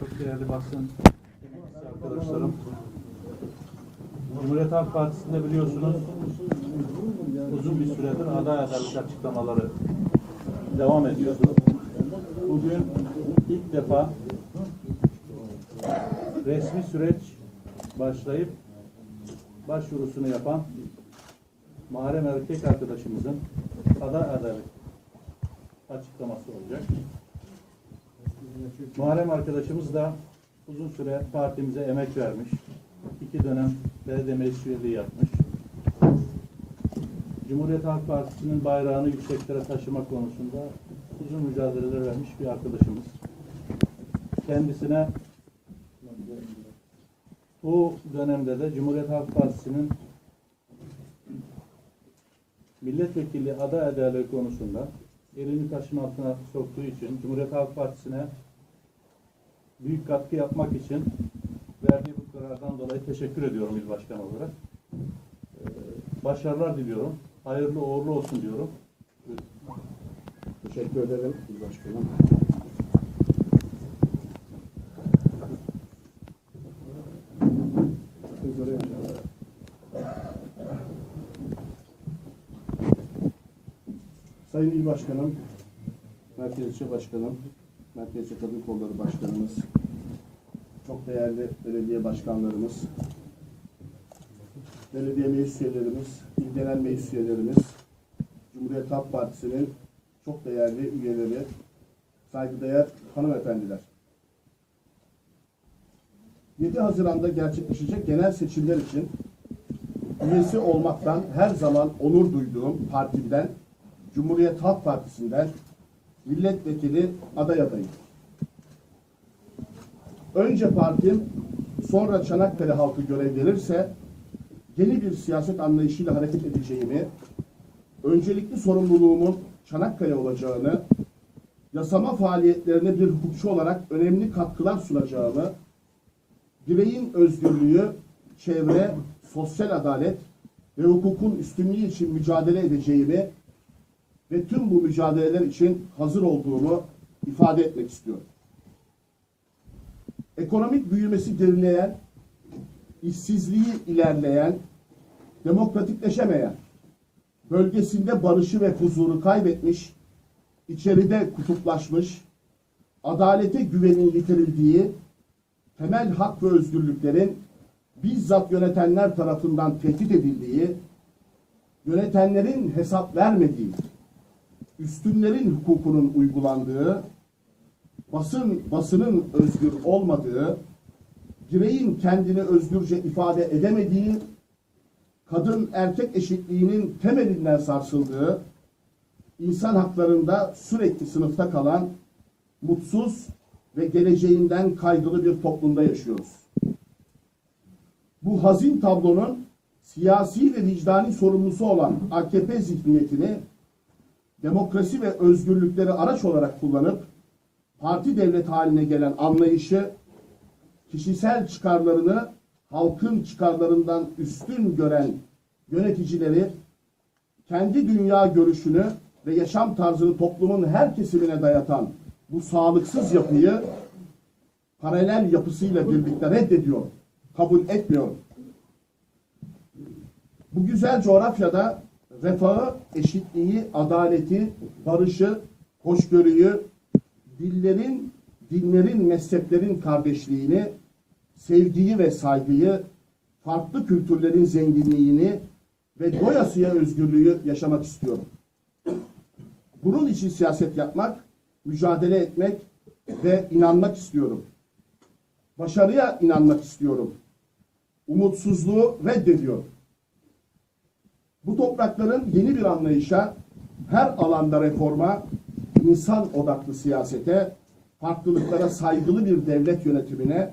Çok değerli basın arkadaşlarım. Cumhuriyet Halk Partisi'nde biliyorsunuz uzun bir süredir aday adaylık açıklamaları devam ediyordu. Bugün ilk defa resmi süreç başlayıp başvurusunu yapan Muharrem Erkek arkadaşımızın aday adaylık açıklaması olacak. Muharrem arkadaşımız da uzun süre partimize emek vermiş. İki dönem belediye meclis üyeliği yapmış. Cumhuriyet Halk Partisi'nin bayrağını yükseklere taşıma konusunda uzun mücadeleler vermiş bir arkadaşımız. Kendisine bu dönemde de Cumhuriyet Halk Partisi'nin milletvekili aday adaylığı konusunda elini taşın altına soktuğu için Cumhuriyet Halk Partisi'ne büyük katkı yapmak için verdiği bu karardan dolayı teşekkür ediyorum il başkanı olarak. Ee, Başarılar diliyorum. Hayırlı uğurlu olsun diyorum. Teşekkür ederim Başkanım. Sayın İl Başkanım, Merkez Başkanım, Merkez Kadın Kolları Başkanımız, çok değerli belediye başkanlarımız, belediye meclis üyelerimiz, il genel meclis üyelerimiz, Cumhuriyet Halk Partisi'nin çok değerli üyeleri, saygıdeğer hanımefendiler. 7 Haziran'da gerçekleşecek genel seçimler için üyesi olmaktan her zaman onur duyduğum partimden, Cumhuriyet Halk Partisi'nden milletvekili aday adayım. Önce partim, sonra Çanakkale halkı görev verirse yeni bir siyaset anlayışıyla hareket edeceğimi, öncelikli sorumluluğumun Çanakkale olacağını, yasama faaliyetlerine bir hukukçu olarak önemli katkılar sunacağımı, bireyin özgürlüğü, çevre, sosyal adalet ve hukukun üstünlüğü için mücadele edeceğimi ve tüm bu mücadeleler için hazır olduğumu ifade etmek istiyorum. Ekonomik büyümesi gerileyen, işsizliği ilerleyen, demokratikleşemeyen, bölgesinde barışı ve huzuru kaybetmiş, içeride kutuplaşmış, adalete güvenin yitirildiği, temel hak ve özgürlüklerin bizzat yönetenler tarafından tehdit edildiği, yönetenlerin hesap vermediği, üstünlerin hukukunun uygulandığı, basın basının özgür olmadığı, bireyin kendini özgürce ifade edemediği, kadın erkek eşitliğinin temelinden sarsıldığı, insan haklarında sürekli sınıfta kalan, mutsuz ve geleceğinden kaygılı bir toplumda yaşıyoruz. Bu hazin tablonun siyasi ve vicdani sorumlusu olan AKP zihniyetini demokrasi ve özgürlükleri araç olarak kullanıp parti devlet haline gelen anlayışı kişisel çıkarlarını halkın çıkarlarından üstün gören yöneticileri kendi dünya görüşünü ve yaşam tarzını toplumun her kesimine dayatan bu sağlıksız yapıyı paralel yapısıyla birlikte reddediyor, kabul etmiyor. Bu güzel coğrafyada refahı, eşitliği, adaleti, barışı, hoşgörüyü, dillerin, dinlerin, mezheplerin kardeşliğini, sevgiyi ve saygıyı, farklı kültürlerin zenginliğini ve doyasıya özgürlüğü yaşamak istiyorum. Bunun için siyaset yapmak, mücadele etmek ve inanmak istiyorum. Başarıya inanmak istiyorum. Umutsuzluğu reddediyorum. Bu toprakların yeni bir anlayışa, her alanda reforma, insan odaklı siyasete, farklılıklara saygılı bir devlet yönetimine,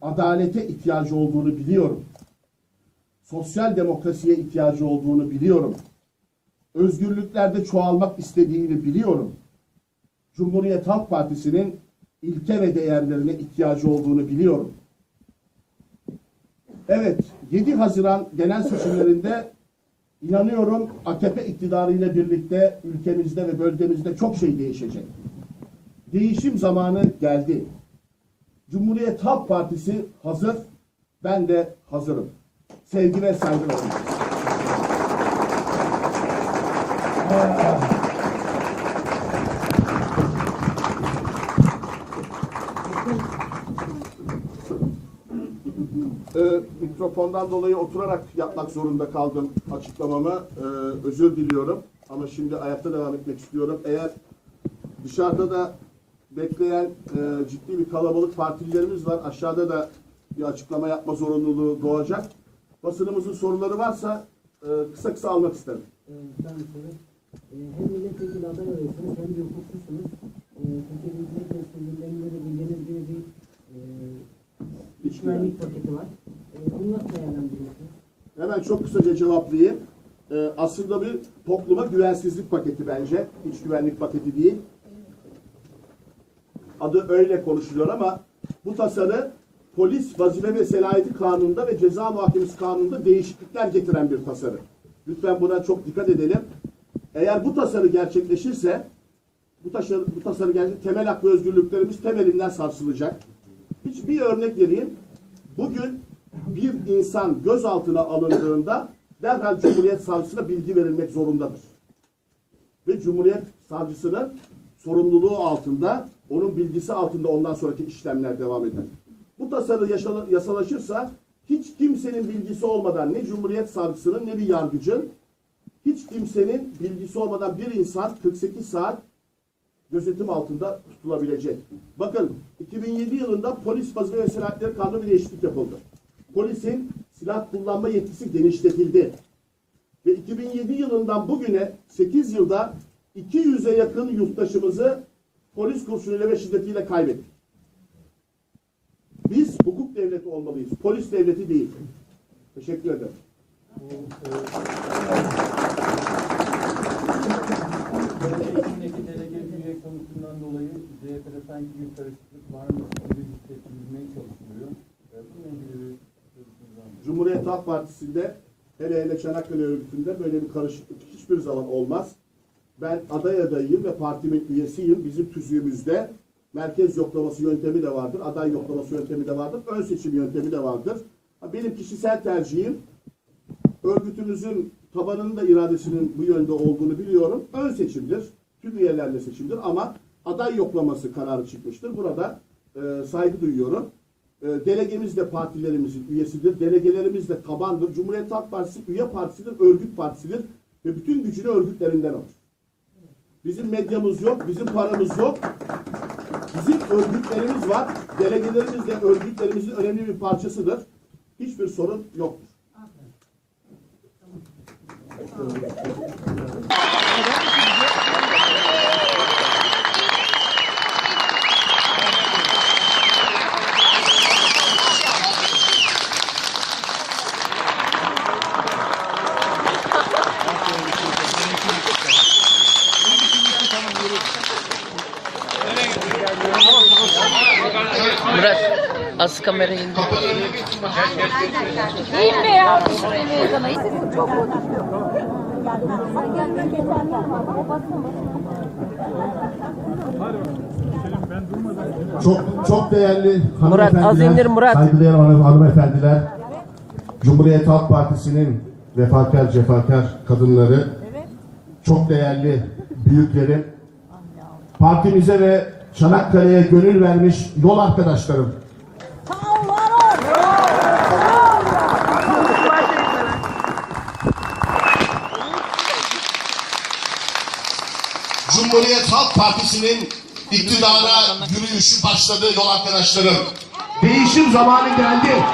adalete ihtiyacı olduğunu biliyorum. Sosyal demokrasiye ihtiyacı olduğunu biliyorum. Özgürlüklerde çoğalmak istediğini biliyorum. Cumhuriyet Halk Partisi'nin ilke ve değerlerine ihtiyacı olduğunu biliyorum. Evet, 7 Haziran genel seçimlerinde inanıyorum AKP iktidarıyla birlikte ülkemizde ve bölgemizde çok şey değişecek. Değişim zamanı geldi. Cumhuriyet Halk Partisi hazır. Ben de hazırım. Sevgi ve saygılar. Mikrofondan dolayı oturarak yapmak zorunda kaldım açıklamamı. Ee, özür diliyorum. Ama şimdi ayakta devam etmek istiyorum. Eğer dışarıda da bekleyen e, ciddi bir kalabalık partililerimiz var. Aşağıda da bir açıklama yapma zorunluluğu doğacak. Basınımızın soruları varsa e, kısa kısa almak isterim. Ee, Ben soru. Ee, Hem milletvekili aday adaysınız hem de hukukçusunuz. Ee, Türkiye Büyük Millet göre bildiğiniz gibi bir e, iç güvenlik paketi var. Bunu nasıl değerlendiriyorsunuz? Hemen çok kısaca cevaplayayım. Ee, aslında bir topluma güvensizlik paketi bence. İç güvenlik paketi değil. Adı öyle konuşuluyor ama bu tasarı polis vazife ve selayeti kanununda ve ceza muhakemesi kanununda değişiklikler getiren bir tasarı. Lütfen buna çok dikkat edelim. Eğer bu tasarı gerçekleşirse bu tasarı, bu tasarı gerçek temel hak ve özgürlüklerimiz temelinden sarsılacak. Hiç bir örnek vereyim. Bugün bir insan gözaltına alındığında derhal Cumhuriyet Savcısına bilgi verilmek zorundadır. Ve Cumhuriyet Savcısının sorumluluğu altında, onun bilgisi altında ondan sonraki işlemler devam eder. Bu tasarı yasalaşırsa hiç kimsenin bilgisi olmadan ne Cumhuriyet Savcısının ne bir yargıcın hiç kimsenin bilgisi olmadan bir insan 48 saat gözetim altında tutulabilecek. Bakın 2007 yılında polis vazife ve kanunu bir değişiklik yapıldı. Polisin silah kullanma yetkisi genişletildi. Ve 2007 yılından bugüne 8 yılda 200'e yakın yurttaşımızı polis kurşunuyla ve şiddetiyle kaybettik. Biz hukuk devleti olmalıyız. Polis devleti değil. Teşekkür ederim. Dolayı CHP'de sanki bir karışıklık var mı? gibi hissettirilmeye çalışılıyor. Ee, Bununla ilgili bir görüşünüz var mı? Cumhuriyet Halk Partisi'nde hele hele Çanakkale örgütünde böyle bir karışıklık hiçbir zaman olmaz. Ben aday adayıyım ve partimin üyesiyim. Bizim tüzüğümüzde merkez yoklaması yöntemi de vardır. Aday yoklaması yöntemi de vardır. Ön seçim yöntemi de vardır. Benim kişisel tercihim örgütümüzün tabanının da iradesinin bu yönde olduğunu biliyorum. Ön seçimdir. Tüm üyelerle seçimdir ama aday yoklaması kararı çıkmıştır. Burada e, saygı duyuyorum. E, delegemiz de partilerimizin üyesidir. Delegelerimiz de tabandır. Cumhuriyet Halk Partisi üye partisidir, örgüt partisidir ve bütün gücünü örgütlerinden alır. Bizim medyamız yok, bizim paramız yok. Bizim örgütlerimiz var. Delegelerimiz de örgütlerimizin önemli bir parçasıdır. Hiçbir sorun yoktur. Murat az kamerayı indir. Değil mi ya? Çok. Çok çok değerli Murat, az indir Murat. saygıdeğer hanım- hanımefendiler, Cumhuriyet Halk Partisi'nin vefakar cefakar kadınları, çok değerli büyüklerim, partimize ve Çanakkale'ye gönül vermiş yol arkadaşlarım, Cumhuriyet Halk Partisi'nin iktidara yürüyüşü başladı yol arkadaşlarım. Değişim zamanı geldi.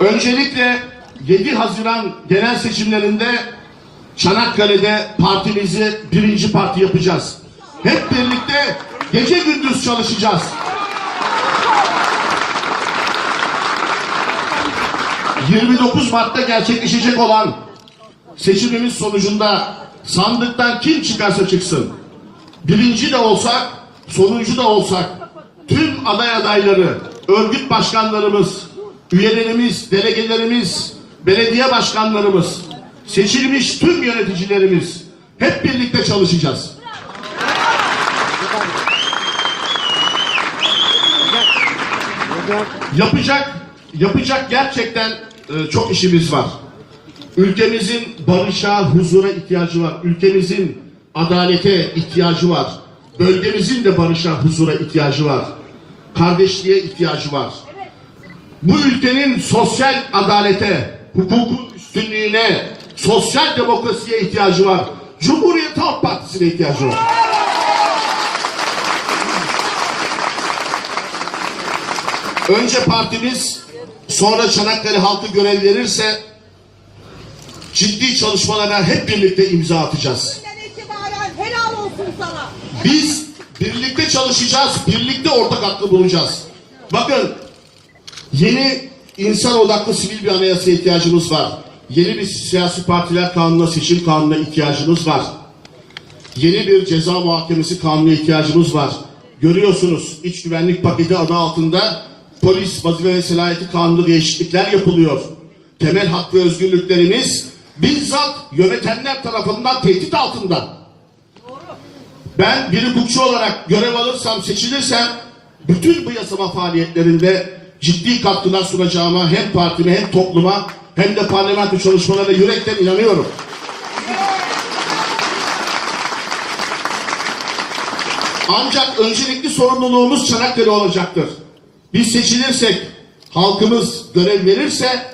Öncelikle 7 Haziran genel seçimlerinde Çanakkale'de partimizi birinci parti yapacağız. Hep birlikte gece gündüz çalışacağız. ...29 Mart'ta gerçekleşecek olan seçimimiz sonucunda sandıktan kim çıkarsa çıksın, birinci de olsak, sonuncu da olsak, tüm aday adayları, örgüt başkanlarımız, üyelerimiz, delegelerimiz, belediye başkanlarımız, seçilmiş tüm yöneticilerimiz Hep birlikte çalışacağız. Yapacak, yapacak gerçekten e, çok işimiz var. Ülkemizin barışa, huzura ihtiyacı var. Ülkemizin adalete ihtiyacı var. Bölgemizin de barışa, huzura ihtiyacı var. Kardeşliğe ihtiyacı var. Bu ülkenin sosyal adalete, hukukun üstünlüğüne, sosyal demokrasiye ihtiyacı var. Cumhuriyet Halk Partisi'ne ihtiyacı var. Önce partimiz, sonra Çanakkale halkı görev verirse ciddi çalışmalara hep birlikte imza atacağız. Biz birlikte çalışacağız, birlikte ortak hakkı bulacağız. Bakın, yeni insan odaklı sivil bir anayasa ihtiyacımız var. Yeni bir siyasi partiler kanununa, seçim kanununa ihtiyacımız var. Yeni bir ceza muhakemesi kanununa ihtiyacımız var. Görüyorsunuz iç güvenlik paketi adı altında polis vazife ve selahiyeti kanunu değişiklikler yapılıyor. Temel hak ve özgürlüklerimiz bizzat yönetenler tarafından tehdit altında. Ben bir hukukçu olarak görev alırsam, seçilirsem bütün bu yasama faaliyetlerinde ciddi katkılar sunacağıma hem partime hem topluma hem de parlamento çalışmalarına yürekten inanıyorum. Ancak öncelikli sorumluluğumuz Çanakkale olacaktır. Biz seçilirsek, halkımız görev verirse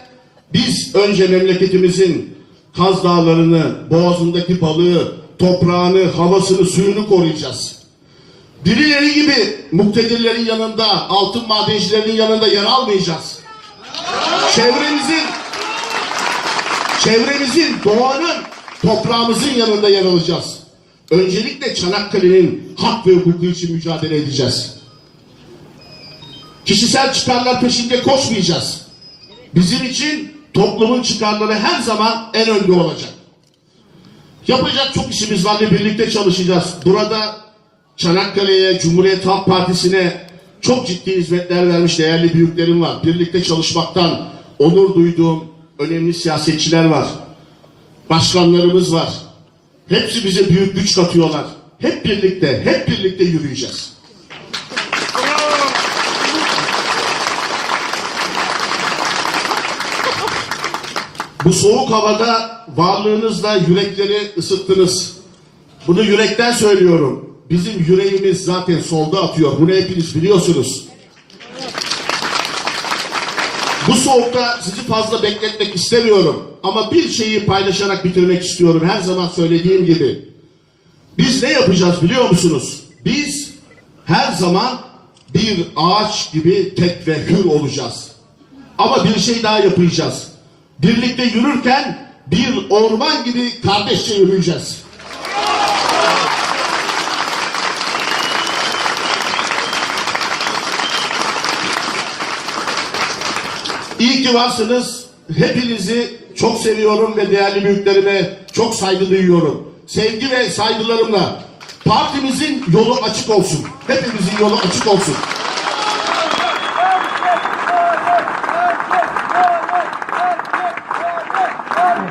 biz önce memleketimizin Kaz Dağları'nı, boğazındaki balığı, toprağını, havasını, suyunu koruyacağız. Birileri gibi muktedirlerin yanında, altın madencilerinin yanında yer almayacağız. Çevremizin, çevremizin, doğanın, toprağımızın yanında yer alacağız. Öncelikle Çanakkale'nin hak ve hukuku için mücadele edeceğiz. Kişisel çıkarlar peşinde koşmayacağız. Bizim için toplumun çıkarları her zaman en önde olacak. Yapacak çok işimiz var ve birlikte çalışacağız. Burada Çanakkale'ye, Cumhuriyet Halk Partisi'ne çok ciddi hizmetler vermiş değerli büyüklerim var. Birlikte çalışmaktan onur duyduğum önemli siyasetçiler var. Başkanlarımız var. Hepsi bize büyük güç katıyorlar. Hep birlikte, hep birlikte yürüyeceğiz. Bu soğuk havada varlığınızla yürekleri ısıttınız. Bunu yürekten söylüyorum. Bizim yüreğimiz zaten solda atıyor. Bunu hepiniz biliyorsunuz. Bu soğukta sizi fazla bekletmek istemiyorum. Ama bir şeyi paylaşarak bitirmek istiyorum. Her zaman söylediğim gibi. Biz ne yapacağız biliyor musunuz? Biz her zaman bir ağaç gibi tek ve hür olacağız. Ama bir şey daha yapacağız. Birlikte yürürken bir orman gibi kardeşçe yürüyeceğiz. İyi ki varsınız. Hepinizi çok seviyorum ve değerli büyüklerime çok saygı duyuyorum. Sevgi ve saygılarımla partimizin yolu açık olsun. Hepimizin yolu açık olsun.